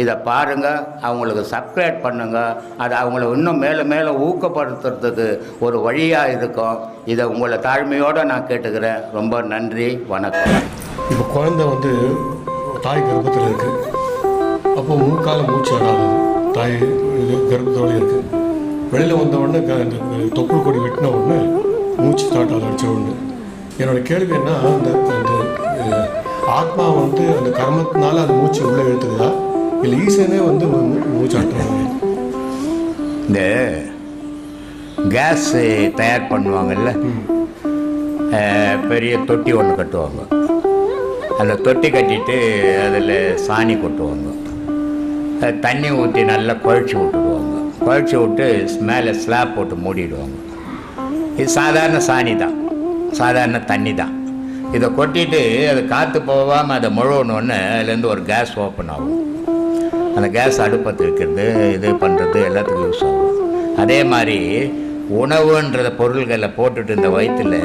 இதை பாருங்க அவங்களுக்கு சப்ஸ்கிரைப் பண்ணுங்கள் அது அவங்கள இன்னும் மேலே மேலே ஊக்கப்படுத்துறதுக்கு ஒரு வழியாக இருக்கும். இதை உங்களை தாழ்மையோடு நான் கேட்டுக்கிறேன். ரொம்ப நன்றி வணக்கம். இப்போ குழந்தை வந்து தாய் கர்ப்பத்தில் இருக்குது அப்போ மூக்கால மூச்சு வராது. தாய் இது கர்ப்பத்தோடு இருக்குது வெளியில் வந்த உடனே இந்த தொப்புள் கொடி வெட்டின உடனே மூச்சு தாட்டால் அடிச்ச உடனே. என்னோட கேள்வி என்ன அந்த அந்த ஆத்மா வந்து அந்த கர்மத்தினால அந்த மூச்சு உள்ளே இழுத்துக்குதா இல்லை ஈசனே வந்து மூ- மூச்சாட்டுறாங்க இந்த கேஸ் தயார் பண்ணுவாங்கல்ல பெரிய தொட்டி ஒன்று கட்டுவாங்க. அந்த தொட்டி கட்டிட்டு அதில் சாணி கொட்டுவாங்க. தண்ணி ஊற்றி நல்லா குழச்சி விட்டுடுவாங்க. குழச்சி விட்டு மேலே ஸ்லாப் போட்டு மூடிடுவாங்க. இது சாதாரண சாணி தான். சாதாரண தண்ணி தான். இதை கொட்டிட்டு அது காற்று போகாமல் அதை முழுவணுன்னு அதுலேருந்து ஒரு கேஸ் ஓப்பன் ஆகும். அந்த கேஸ் அடுப்பத்து வைக்கிறது இது பண்ணுறது எல்லாத்துக்கும் யூஸ் ஆகும். அதே மாதிரி உணவுன்ற பொருள்களை போட்டுட்டு இந்த வயிற்றில்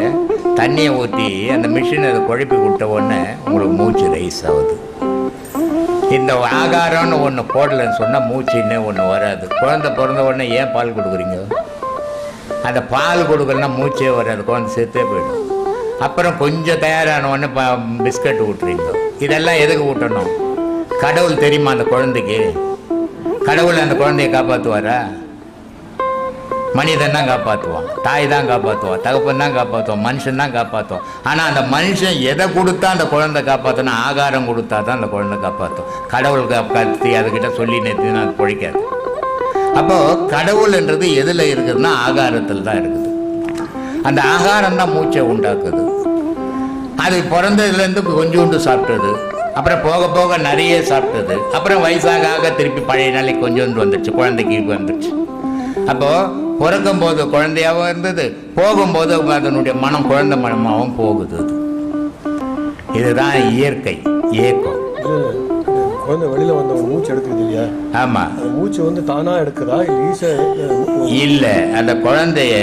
தண்ணியை ஊற்றி அந்த மிஷின் அதை குழப்பி விட்ட உடனே உங்களுக்கு மூச்சு ரைஸ் ஆகுது. இந்த ஆகாரம்னு ஒன்று போடலைன்னு சொன்னால் மூச்சுன்னு ஒன்று வராது. குழந்தை பிறந்த உடனே ஏன் பால் கொடுக்குறீங்க? அந்த பால் கொடுக்கலன்னா மூச்சே வராது. குழந்தை செத்தே போயிடும். அப்புறம் கொஞ்சம் தயாரான உடனே ப பிஸ்கட் ஊட்டுறீங்க. இதெல்லாம் எதுக்கு ஊட்டணும்? கடவுள் தெரியுமா அந்த குழந்தைக்கு? கடவுள் அந்த குழந்தைய காப்பாற்றுவாரா மனிதன் தான் காப்பாற்றுவான் தாய் தான் காப்பாற்றுவான் தகப்பன் தான் காப்பாற்றுவான் மனுஷன் தான் காப்பாற்றுவான் ஆனால் அந்த மனுஷன் எதை கொடுத்தா அந்த குழந்தை காப்பாற்றணும் ஆகாரம் கொடுத்தா தான் அந்த குழந்தை காப்பாற்றும் கடவுள் காப்பாற்றி அதுக்கிட்ட சொல்லி நேற்றுனா அது பிழைக்காது. அப்போது கடவுள்ன்றது எதில் இருக்குதுன்னா ஆகாரத்தில் தான் இருக்குது. அந்த ஆகாரம் தான் மூச்சை உண்டாக்குது. அது பிறந்ததுலேருந்து கொஞ்சோண்டு சாப்பிட்டது. அப்புறம் போக போக நிறைய சாப்பிட்டது. அப்புறம் வயசாக ஆக திருப்பி பழைய நாளைக்கு கொஞ்சோண்டு வந்துடுச்சு குழந்தைக்கு வந்துடுச்சு அப்போது பிறக்கும் போது குழந்தையாகவும் இருந்தது. போகும்போது அதனுடைய மனம் குழந்தை மனமாகவும் போகுது அது. இதுதான் இயற்கை இயக்கம். குழந்தை வெளியில் வந்த மூச்சு எடுக்குது இல்லையா? ஆமாம் அந்த மூச்சு வந்து தானாக எடுக்குதா? இல்லை இல்லை. அந்த குழந்தைய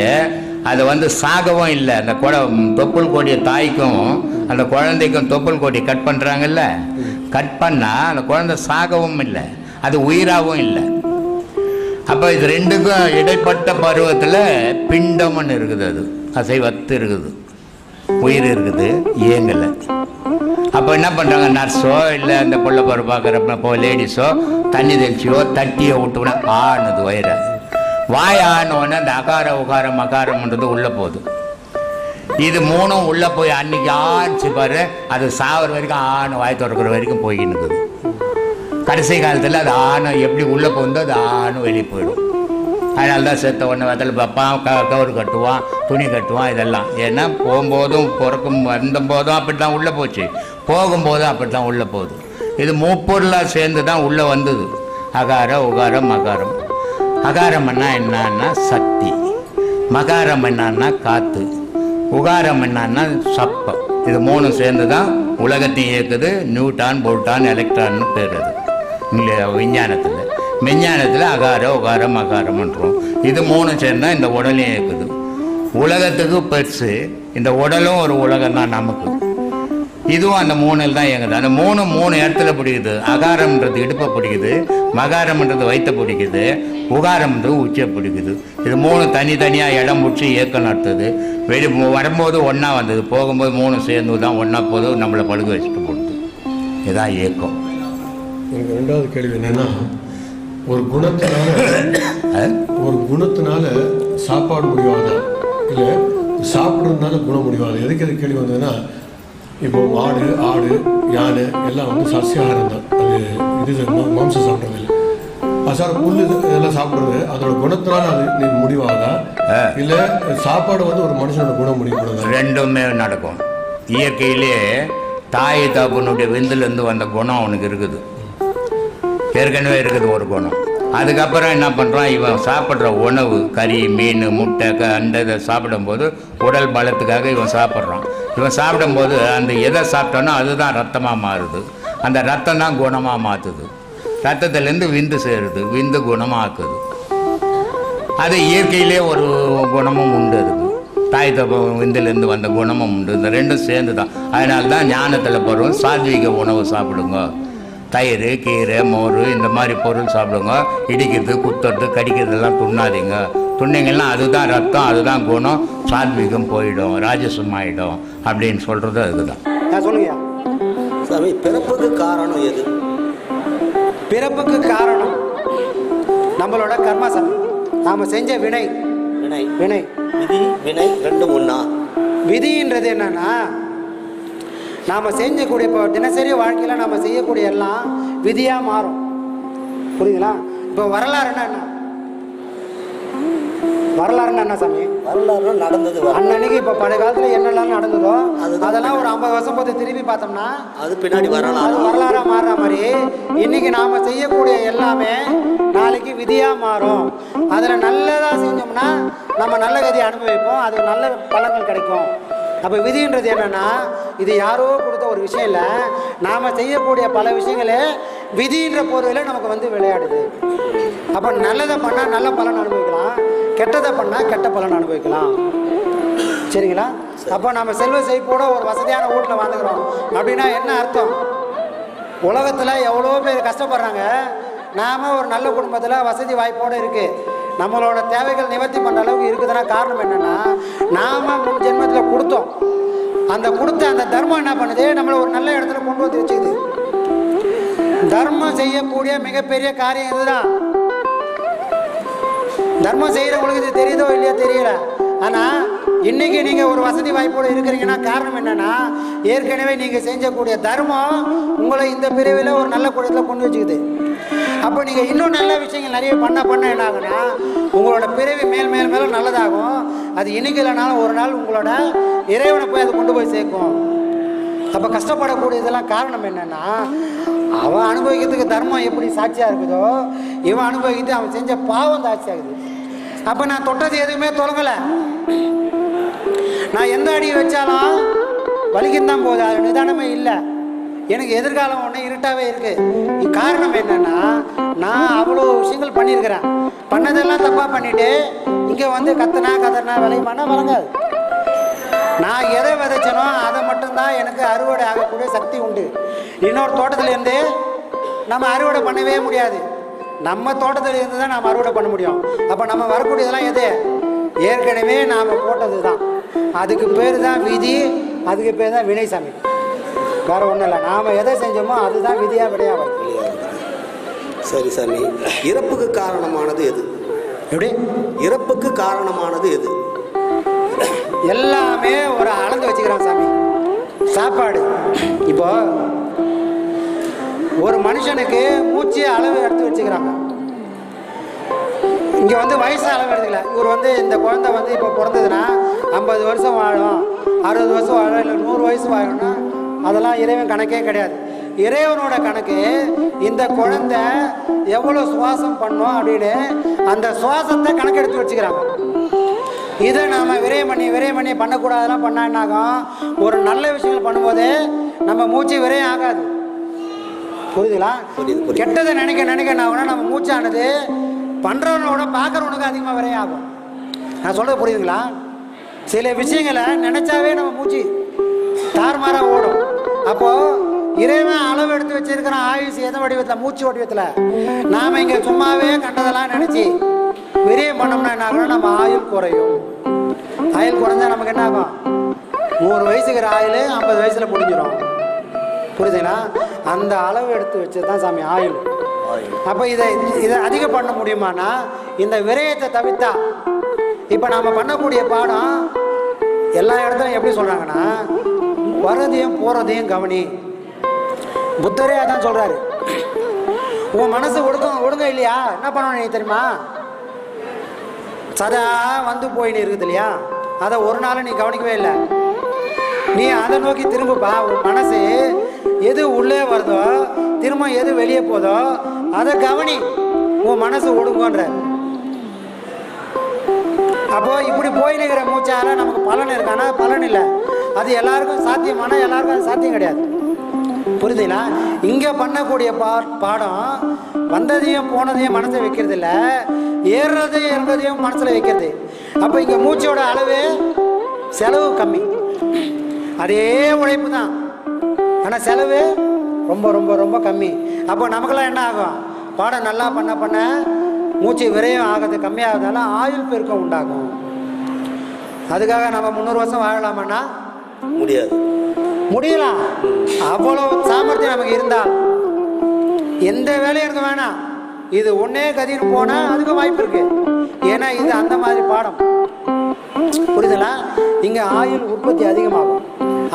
அது வந்து சாகவும் இல்லை. அந்த குட தொப்புள் கொடிய தாய்க்கும் அந்த குழந்தைக்கும் தொப்புள் கொடி கட் பண்ணுறாங்கல்ல கட் பண்ணால் அந்த குழந்தை சாகவும் இல்லை. அது உயிராகவும் இல்லை. அப்போ இது ரெண்டுக்கும் இடைப்பட்ட பருவத்தில் பிண்டம்னு இருக்குது அது. அசைவத்து இருக்குது. உயிர் இருக்குது. இயங்கலை. அப்போ என்ன பண்ணுறாங்க நர்ஸோ இல்லை அந்த பிள்ளை பரு பார்க்குறப்ப இப்போ லேடிஸோ தண்ணி தெளிச்சியோ தட்டியோ விட்டுவிட ஆணுது வயிறு. வாய் ஆனோடனே அந்த அகார உகாரம் அகாரம்ன்றது உள்ளே போகுது. இது மூணும் உள்ளே போய் அன்னைக்கு ஆச்சு பாரு அது சாகிற வரைக்கும் ஆணு வாய் திறக்கிற வரைக்கும் போய்கின்னு இருக்குது கடைசி காலத்தில் அது ஆணை எப்படி உள்ளே போகுதோ அது ஆணு வெளியே போயிடும். அதனால தான் செத்த உடனே வதல் பார்ப்பான் க கவர் கட்டுவான் துணி கட்டுவான் இதெல்லாம். ஏன்னா போகும்போதும் பிறக்கும் வந்தபோதும் அப்படி தான் உள்ளே போச்சு. போகும்போதும் அப்படி தான் உள்ளே போகுது. இது மூப்பொருளாக சேர்ந்து தான் உள்ளே வந்தது. அகாரம் உகாரம் மகாரம் அகாரம் என்னன்னா சக்தி. மகாரம் என்னன்னா காற்று உகாரம் என்னன்னா சப்பம். இது மூணும் சேர்ந்து தான் உலகத்தையும் இயக்குது நியூட்டான் போல்டான் எலக்ட்ரான்னு பேர் அது. விஞ்ஞானத்தில். விஞ்ஞானத்தில் அகார உகாரம் அகாரம்ன்றோம் இது மூணும் சேர்ந்தா இந்த உடலையும் இயக்குது. உலகத்துக்கு பெருசு. இந்த உடலும் ஒரு உலகம் தான் நமக்கு. இதுவும் அந்த மூணில் தான் இயங்குது. அந்த மூணு மூணு இடத்துல பிடிக்குது. அகாரம்ன்றது இடுப்பை பிடிக்குது. மகாரம்ன்றது வயிற்ற பிடிக்குது. உகாரம்ன்றது உச்சியை பிடிக்குது. இது மூணு தனித்தனியாக இடம் பிடிச்சி இயக்கம் நடத்துது. வெளி வரும்போது ஒன்றா வந்தது. போகும்போது மூணு சேர்ந்து தான் ஒன்றா போது நம்மளை படுக்க வச்சுட்டு போடுது இதுதான் இயக்கம். எனக்கு ரெண்டாவது கேள்வி என்னன்னா ஒரு குணத்தினால? ஒரு குணத்தினால சாப்பாடு முடிவாதா? இல்லை சாப்பிட்றதுனால குணம் முடிவாதா? எதுக்கு எது கேள்வி வந்ததுன்னா இப்போ மாடு ஆடு யானை எல்லாம் வந்து சசியாகாரம் தான் அது இது மாம்சம் சாப்பிட்றது இல்லை அசார புல் இது இதெல்லாம் சாப்பிட்றது. அதோட குணத்தினால அது நீ முடிவாதா இல்லை சாப்பாடு வந்து ஒரு மனுஷனோட குணம் முடிவுப்படுதா ரெண்டுமே நடக்கும். இயற்கையிலே தாய் தகப்பனுடைய விந்துலேருந்து வந்த குணம் அவனுக்கு இருக்குது. ஏற்கனவே இருக்குது ஒரு குணம். அதுக்கப்புறம் என்ன பண்ணுறான் இவன் சாப்பிட்ற உணவு கறி மீன் முட்டை க அந்த இதை சாப்பிடும்போது உடல் பலத்துக்காக இவன் சாப்பிட்றான். இவன் சாப்பிடும்போது அந்த எதை சாப்பிட்டானோ அதுதான் ரத்தமாக மாறுது. அந்த ரத்தம் தான் குணமாக மாற்றுது ரத்தத்துலேருந்து விந்து சேருது. விந்து குணமாக்குது. அது இயற்கையிலே ஒரு குணமும் உண்டு இருக்குது தாய் தப்ப விந்துலேருந்து வந்த குணமும் உண்டு. இந்த ரெண்டும் சேர்ந்து தான் அதனால தான் ஞானத்தில் பருவம் சாத்விக உணவு சாப்பிடுங்க. தயிர் கீரை மோர் இந்த மாதிரி பொருள் சாப்பிடுங்க. இடிக்கிறது குத்துறது கடிக்கிறதெல்லாம் துண்ணாதீங்க. துண்ணிங்கன்னா அதுதான் ரத்தம் அதுதான் குணம். சாத்விகம் போயிடும் ராஜசம் ஆயிடும் அப்படின்னு சொல்கிறது அதுதான். நான் சொல்லுங்கய்யா சாமி பிறப்புக்கு காரணம் எது? பிறப்புக்கு காரணம் நம்மளோட கர்மசம் நாம் செஞ்ச வினை. வினை. வினை. விதி வினை ரெண்டும் ஒண்ணா? விதின்றது என்னன்னா நாம் செஞ்சக்கூடிய இப்போ தினசரி வாழ்க்கையில் நாம் செய்யக்கூடிய எல்லாம் விதியாக மாறும். புரியுதுங்களா? இப்போ வரலாறுன்னா என்ன வரலாறுன்னா என்ன சாமி? வரலாறு நடந்தது அன்னன்னைக்கு இப்போ பழைய காலத்தில் என்னெல்லாம் நடந்ததோ அதெல்லாம் ஒரு ஐம்பது வருஷம் போது திரும்பி பார்த்தோம்னா அது பின்னாடி அது வரலாறு வரலாறா மாறுற மாதிரி இன்னைக்கு நாம செய்யக்கூடிய எல்லாமே நாளைக்கு விதியா மாறும். அதுல நல்லதா செஞ்சோம்னா நம்ம நல்ல கதியை அனுபவிப்போம். அது நல்ல பலன்கள் கிடைக்கும். அப்போ விதின்றது என்னென்னா இது யாரோ கொடுத்த ஒரு விஷயம் இல்லை. நாம் செய்யக்கூடிய பல விஷயங்களே விதின்ற போர்வையில் நமக்கு வந்து விளையாடுது. அப்போ நல்லதை பண்ணால் நல்ல பலன் அனுபவிக்கலாம். கெட்டதை பண்ணால் கெட்ட பலன் அனுபவிக்கலாம். சரிங்களா? அப்போ நம்ம செல்வ செழிப்போட ஒரு வசதியான வீட்டில் வாழ்ந்துக்கிறோம். அப்படின்னா என்ன அர்த்தம்? உலகத்தில் எவ்வளோ பேர் கஷ்டப்படுறாங்க. நாம் ஒரு நல்ல குடும்பத்தில் வசதி வாய்ப்போடு இருக்குது நம்மளோட தேவைகள் நிவர்த்தி பண்ணுற அளவுக்கு இருக்குதுன்னா காரணம் என்னென்னா நாம் முன் ஜென்ம அந்த கொடுத்த அந்த தர்மம் என்ன பண்ணுது? நம்மளை ஒரு நல்ல இடத்துல கொண்டு வந்து வச்சுக்குது தர்மம் செய்யக்கூடிய மிகப்பெரிய காரியம் இதுதான் தர்மம் செய்கிறவங்களுக்கு இது தெரியுதோ இல்லையோ தெரியல. ஆனால் இன்னைக்கு நீங்கள் ஒரு வசதி வாய்ப்போடு இருக்கிறீங்கன்னா காரணம் என்னன்னா ஏற்கனவே நீங்கள் செஞ்சக்கூடிய தர்மம் உங்களை இந்த பிரிவில் ஒரு நல்ல கூடத்தில் கொண்டு வச்சுக்குது. அப்போ நீங்கள் இன்னும் நல்ல விஷயங்கள் நிறைய பண்ண பண்ண என்ன ஆகுனா உங்களோட பிறவி மேல் மேல் மேலும் நல்லதாகும். அது இன்னைக்கு இல்லைனாலும் ஒரு நாள் உங்களோட இறைவனை போய் அதை கொண்டு போய் சேர்க்கும். அப்போ கஷ்டப்படக்கூடியதெல்லாம் காரணம் என்னென்னா அவன் அனுபவிக்கிறதுக்கு தர்மம் எப்படி சாட்சியாக இருக்குதோ இவன் அனுபவிக்கிறது அவன் செஞ்ச பாவம் சாட்சியாகுது அப்போ நான் தொட்டது எதுவுமே தொடங்கலை நான் எந்த அடி வச்சாலும் வலிக்கும் தான் போகுது. அது நிதானமே இல்லை. எனக்கு எதிர்காலம் ஒன்று இருட்டாகவே இருக்குது காரணம் என்னென்னா நான் அவ்வளோ விஷயங்கள் பண்ணியிருக்கிறேன். பண்ணதெல்லாம் தப்பாக பண்ணிவிட்டு இங்கே வந்து கத்துனா கதறினா விளையுமானா வழங்காது நான் எதை விதைச்சனோ அதை மட்டும்தான் எனக்கு அறுவடை ஆகக்கூடிய சக்தி உண்டு. இன்னொரு தோட்டத்துலேருந்து நம்ம அறுவடை பண்ணவே முடியாது. நம்ம தோட்டத்திலேருந்து தான் நாம் அறுவடை பண்ண முடியும். அப்போ நம்ம வரக்கூடியதெல்லாம் எது? ஏற்கனவே நாம் போட்டது தான் அதுக்கு பேர் தான் விதி அதுக்கு பேர் தான் வினைசாமி. வேற ஒன்றும் இல்லை. நாம் எதை செஞ்சோமோ அதுதான் விதியா விடையா வரும். சரி சாமி இறப்புக்கு காரணமானது எது? எப்படி? இறப்புக்கு காரணமானது எது? எல்லாமே ஒரு அளந்து வச்சுக்கிறான் சாமி. சாப்பாடு. இப்போ ஒரு மனுஷனுக்கு மூச்சு அளவு எடுத்து வச்சுக்கிறாங்க. இங்கே வந்து வயசு அளவு எடுத்துக்கல. இவர் வந்து இந்த குழந்தை வந்து இப்போ பிறந்ததுன்னா ஐம்பது வருஷம் வாழும். அறுபது வருஷம் வாழும் இல்லை நூறு வயசு வாழணும்னா அதெல்லாம் இறைவன் கணக்கே கிடையாது. இறைவனோட கணக்கு இந்த குழந்தை எவ்வளோ சுவாசம் பண்ணும் அப்படின்னு அந்த சுவாசத்தை கணக்கெடுத்து வச்சுக்கிறாங்க. இதை நாம விரயம் பண்ணி விரயம் பண்ணி பண்ணக்கூடாதெல்லாம் பண்ணா என்ன ஆகும்? ஒரு நல்ல விஷயங்கள் பண்ணும்போது நம்ம மூச்சு விரயம் ஆகாது. புரியுதுங்களா? புரியுது, புரியுது. கெட்டதை நினைக்க நினைக்க என்ன நம்ம மூச்சானது பண்றவனோட பார்க்கறவனுக்கு அதிகமாக விரயம் ஆகும். நான் சொல்றது புரியுதுங்களா? சில விஷயங்களை நினைச்சாவே நம்ம மூச்சு தாறுமாறா ஓடும். அப்போ இறைவன் அளவு எடுத்து வச்சிருக்கிறான் ஆயுஷ் எந்த வடிவத்தில்? மூச்சு வடிவத்தில். நாம இங்க சும்மாவே கண்டதெல்லாம் நினைச்சு விரயம் பண்ணோம்னா என்ன ஆகும் நம்ம ஆயுள் குறையும். ஆயுள் குறைஞ்சா நமக்கு என்ன ஆகும்? நூறு வயசுக்கிற ஆயுள் ஐம்பது வயசுல முடிஞ்சிடும் புரியுதுங்களா? அந்த அளவு எடுத்து வச்சது தான் சாமி ஆயுள். அப்போ இதை இதை அதிகம் பண்ண முடியுமானா இந்த விரயத்தை தவிர்த்தா இப்போ நாம் பண்ணக்கூடிய பாடம் எல்லா இடத்துலையும் எப்படி சொல்கிறாங்கன்னா வரதையும் போகிறதையும் கவனி. புத்தரே அதான் சொல்கிறாரு உன் மனசு ஒடுக்க ஒடுங்க இல்லையா? என்ன பண்ணணும் நீ தெரியுமா? சதா வந்து போயின்னு இருக்குது இல்லையா? அதை ஒரு நாள் நீ கவனிக்கவே இல்லை. நீ அதை நோக்கி திரும்புப்பா. உன் மனசு எது உள்ளே வருதோ திரும்ப எது வெளியே போதோ அதை கவனி. உன் மனசு ஒடுங்கன்ற அப்போ இப்படி போய் இருக்கிற மூச்சால நமக்கு பலன் இருக்கானா? பலன் இல்லை. அது எல்லாருக்கும் சாத்தியம் ஆனால் எல்லாருக்கும் அது சாத்தியம் கிடையாது. புரியுதுங்களா? இங்கே பண்ணக்கூடிய பா பாடம் வந்ததையும் போனதையும் மனசில் வைக்கிறது இல்லை ஏறுறதையும் இறங்குறதையும் மனசில் வைக்கிறது. அப்போ இங்கே மூச்சோட அளவு செலவு கம்மி. அதே உழைப்பு தான். ஆனால் செலவு ரொம்ப ரொம்ப ரொம்ப கம்மி. அப்போ நமக்கெல்லாம் என்ன ஆகும்? பாடம் நல்லா பண்ண பண்ண மூச்சு விரயம் ஆகிறது கம்மியாகிறதால ஆயுள் பெருக்கம் உண்டாகும். அதுக்காக நம்ம முந்நூறு வருஷம் வாழலாமான்னா முடியாது. முடியலாம் அவ்வளோ சாமர்த்தியம் நமக்கு இருந்தால் எந்த வேலையும் இருக்க வேணாம் இது ஒன்னே கதின்னு போனால் அதுக்கு வாய்ப்பு இருக்கு. ஏன்னா இது அந்த மாதிரி பாடம். புரியுதுங்களா? இங்கே ஆயுள் உற்பத்தி அதிகமாகும்.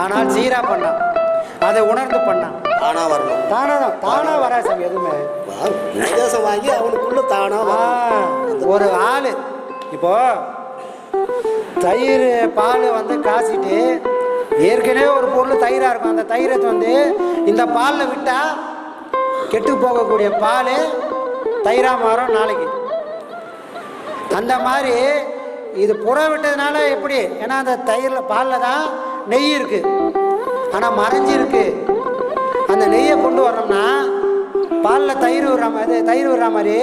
ஆனால் சீரா பண்ணான் அதை உணர்ந்து பண்ணான் தானா வரணும். தானா தான். தானா வராது சாமி எதுவுமே. வா, உபதேசம் வாங்கி அவனுக்குள்ள தானா. ஒரு ஆள். இப்போ தயிர் பால் வந்து காசிட்டு ஏற்கனவே ஒரு பொருள் தயிராக இருக்கும். அந்த தயிரை வந்து இந்த பாலில் விட்டால் கெட்டு போகக்கூடிய பால் தயிராக மாறும் நாளைக்கு. அந்த மாதிரி இது புற விட்டதுனால எப்படி? ஏன்னா அந்த தயிரில் பாலில் தான் நெய் இருக்குது ஆனால் மறைஞ்சிருக்கு. அந்த நெய்யை கொண்டு வரணும்னா பாலில் தயிர் விடுற மாதிரி தயிர் விடுற மாதிரி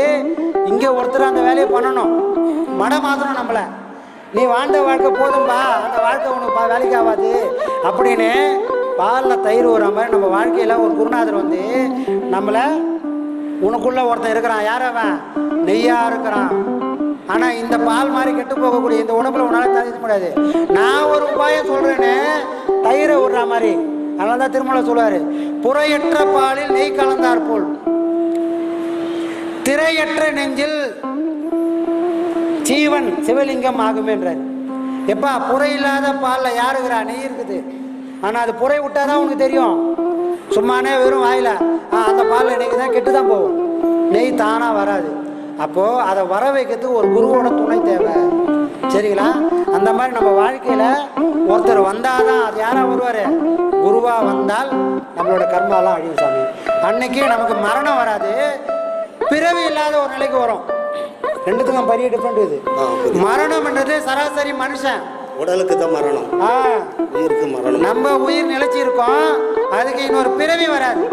இங்கே ஒருத்தர் அந்த வேலையை பண்ணணும். மடம் மாற்றணும் நம்மளை. நீ வாழ்ந்த வாழ்க்கை போதும்பா. அந்த வாழ்க்கை உனக்கு பா- வேலைக்கு ஆகாது. அப்படின்னு பாலில் தயிர் விடுற மாதிரி நம்ம வாழ்க்கையில் ஒரு குருநாதர் வந்து நம்மளை உனக்குள்ளே ஒருத்தன் இருக்கிறான். யார் அவன்? நெய்யா இருக்கிறான். ஆனால் இந்த பால் மாதிரி கெட்டு போகக்கூடிய இந்த உடம்புல உன்னால தவிர்க்க முடியாது. நான் ஒரு உபாயம் சொல்கிறேன்னு தயிரை விடுற மாதிரி. அதனால தான் திருமலை சொல்லுவார் புறையற்ற பாலில் நெய் கலந்தார் போல். திரையற்ற நெஞ்சில் ஜீவன் சிவலிங்கம் ஆகுமேன்றார். எப்பா புறை இல்லாத பாலில் யாருக்கிறா நெய் இருக்குது. ஆனால் அது புரையை விட்டால் தான் உனக்கு தெரியும். சும்மானே வெறும் வாயில ஆ அந்த பாலில் நெய் தான் கெட்டு தான் போகும். நெய் தானாக வராது. அப்போது அதை வர வைக்கிறதுக்கு ஒரு குருவோட துணை தேவை. சரிங்களா? அந்த மாதிரி நம்ம வாழ்க்கையில் ஒருத்தர் வந்தால் தான் அது யாராக வருவார்? குருவாக வந்தால் நம்மளோட கர்மாலாம் அழிவு சாமி. அன்னைக்கு நமக்கு மரணம் வராது. பிறவி இல்லாத ஒரு நிலைக்கு வரும். ரெண்டுத்துக்கும் பெரிய டிஃப்ரெண்ட் இது. மரணம்ன்றது சராசரி மனுஷன். உடலுக்கு தான் மரணம். உயிருக்கு மரணம். நம்ம உயிர் நிலைச்சி இருக்கோம் அதுக்கு இன்னொரு பிறவி வராது.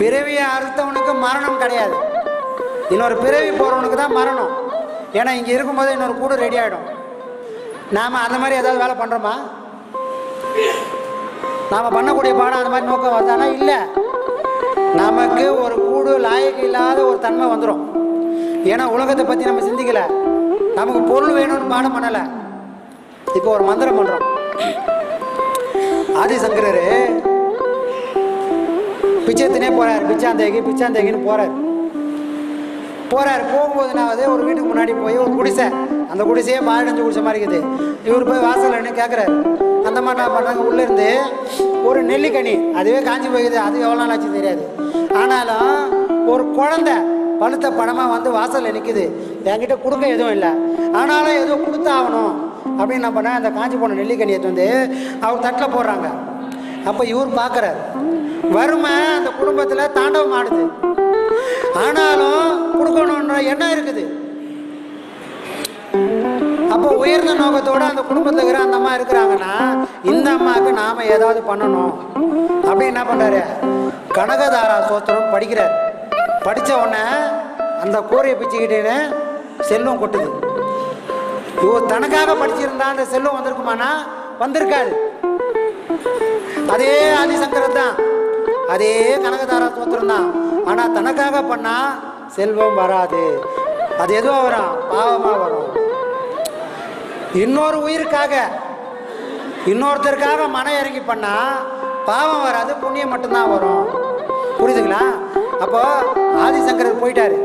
பிறவியை அறுத்தவனுக்கு மரணம் கிடையாது. இன்னொரு பிறவி போகிறவனுக்கு தான் மரணம். ஏன்னா இங்கே இருக்கும்போது இன்னொரு கூடு ரெடி ஆகிடும் நாம் அந்த மாதிரி ஏதாவது வேலை பண்ணுறோமா நாம் பண்ணக்கூடிய பாடம் அந்த மாதிரி நோக்கம் வருதானா இல்லை. நமக்கு ஒரு கூடு லாயக்கு இல்லாத ஒரு தன்மை வந்துடும் ஏன்னா உலகத்தை பற்றி நம்ம சிந்திக்கல. நமக்கு பொருள் வேணும்னு பாடம் பண்ணலை. இப்போ ஒரு மந்திரம் பண்ணுறோம் ஆதிசங்கரரு பிச்சைத்தினே போறார். பிச்சாந்தேகி பிச்சாந்தேகின்னு போறார். போறாரு. போகும்போது நான் வந்து ஒரு வீட்டுக்கு முன்னாடி போய் ஒரு குடிசை. அந்த குடிசையே பாழடைஞ்சு குடிசை மாதிரி இருக்குது. இவர் போய் வாசல் என்ன கேட்குறாரு அந்த மாதிரி நான் பண்ணாங்க. உள்ளே இருந்து ஒரு நெல்லிக்கனி. அதுவே காஞ்சி போயிடுது அது எவ்வளோ நாள் ஆச்சு தெரியாது. ஆனாலும் ஒரு குழந்தை பழுத்த பணமாக வந்து வாசலில் நிற்குது என்கிட்ட கொடுக்க எதுவும் இல்லை. ஆனாலும் எதுவும் கொடுத்தாகணும். அப்படின்னு நான் பண்ண அந்த காஞ்சி போன நெல்லிக்கனி வந்து அவர் தட்டில் போடுறாங்க. அப்போ இவர் பார்க்குறாரு வறுமை அந்த குடும்பத்தில் தாண்டவம் ஆடுது. ஆனாலும் கொடுக்கணுன்ற எண்ணம் இருக்குது. அப்போ உயர்ந்த நோக்கத்தோட அந்த குடும்பத்தில் இருக்கிற அந்த அம்மா இருக்கிறாங்கன்னா இந்த அம்மாவுக்கு நாம ஏதாவது பண்ணணும். அப்படின்னு என்ன பண்றாரு? கனகதாரா சோத்திரம் படிக்கிறார். படித்த உடனே அந்த கூரையை பிச்சுக்கிட்டேன்னு செல்லும் கொட்டுது. இவ தனக்காக படிச்சிருந்தா அந்த செல்லும் வந்திருக்குமானா? வந்திருக்காது. அதே ஆதிசங்கரன் தான். அதே கனகதாரா சோத்திரம் தான். ஆனால் தனக்காக பண்ணா செல்வம் வராது. அது எதுவாக வரும்? பாவமாக வரும். இன்னொரு உயிருக்காக இன்னொருத்தருக்காக மனம் இறங்கி பண்ணா பாவம் வராது புண்ணியம் மட்டும்தான் வரும். புரியுதுங்களா? அப்போ ஆதிசங்கரர் போயிட்டாரு.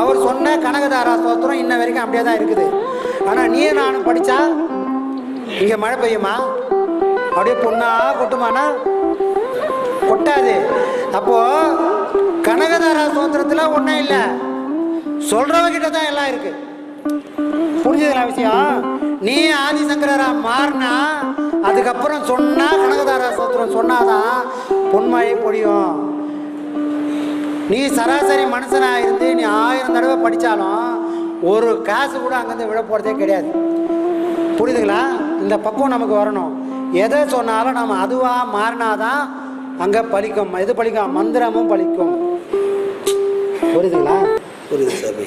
அவர் சொன்ன கனகதாரா ஸ்தோத்திரம் இன்ன வரைக்கும் அப்படியே தான் இருக்குது. ஆனால் நீ நானும் படித்தா இங்கே மழை பெய்யுமா? அப்படியே பொண்ணா கொட்டுமானா கொட்டாது. அப்போ கனகதாரா ஸ்தோத்திரத்தில் ஒன்றும் இல்லை. சொல்றவங்கிட்ட தான் எல்லாம் இருக்கு. புரிஞ்சதுல விஷயம்? நீ ஆதிசங்கரரா மாறினா அதுக்கப்புறம் சொன்னா கனகதாரா சோத்திரம் சொன்னாதான் பொன்மழை பொழியும். நீ சராசரி மனுஷனா இருந்து நீ ஆயிரம் தடவை படிச்சாலும் ஒரு காசு கூட அங்கேருந்து விழ போறதே கிடையாது. புரியுதுங்களா? இந்த பக்குவம் நமக்கு வரணும். எதை சொன்னாலும் நம்ம அதுவா மாறினாதான் அங்க பழிக்கும் எது பழிக்கும் மந்திரமும் பலிக்கும். புரியுதுங்களா? புரியுது சாமி.